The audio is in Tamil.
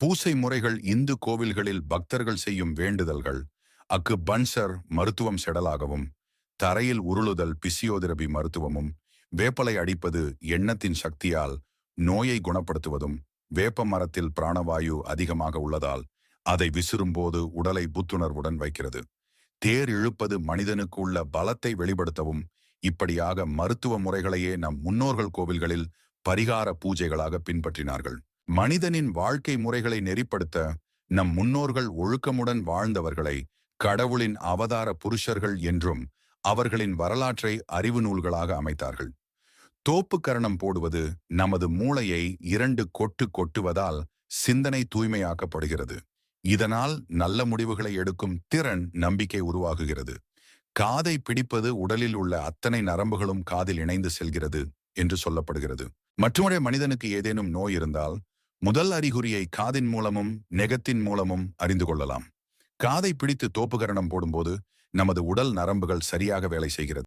பூசை முறைகள் இந்து கோவில்களில் பக்தர்கள் செய்யும் வேண்டுதல்கள் அக்கு பன்சர் மருத்துவம் செடலாகவும் தரையில் உருளுதல் பிசியோதெரபி மருத்துவமும் வேப்பலை அடிப்பது எண்ணத்தின் சக்தியால் நோயை குணப்படுத்துவதும் வேப்ப மரத்தில் பிராணவாயு அதிகமாக உள்ளதால் அதை விசிறும்போது உடலை புத்துணர்வுடன் வைக்கிறது. தேர் இழுப்பது மனிதனுக்கு உள்ள பலத்தை வெளிப்படுத்தவும் இப்படியாக மருத்துவ முறைகளையே நம் முன்னோர்கள் கோவில்களில் பரிகார பூஜைகளாக பின்பற்றினார்கள். மனிதனின் வாழ்க்கை முறைகளை நெறிப்படுத்த நம் முன்னோர்கள் ஒழுக்கமுடன் வாழ்ந்தவர்களை கடவுளின் அவதார புருஷர்கள் என்றும் அவர்களின் வரலாற்றை அறிவு நூல்களாக அமைத்தார்கள். தோப்பு கரணம் போடுவது நமது மூளையை இரண்டு கொட்டு கொட்டுவதால் சிந்தனை தூய்மையாக்கப்படுகிறது. இதனால் நல்ல முடிவுகளை எடுக்கும் திறன் நம்பிக்கை உருவாகுகிறது. காதை பிடிப்பது உடலில் உள்ள அத்தனை நரம்புகளும் காதில் இணைந்து செல்கிறது என்று சொல்லப்படுகிறது. மற்றொரு மனிதனுக்கு ஏதேனும் நோய் இருந்தால் முதல் அறிகுறியை காதின் மூலமும் நெகத்தின் மூலமும் அறிந்து கொள்ளலாம். காதை பிடித்து தோப்புகரணம் போடும்போது நமது உடல் நரம்புகள் சரியாக வேலை செய்கிறது.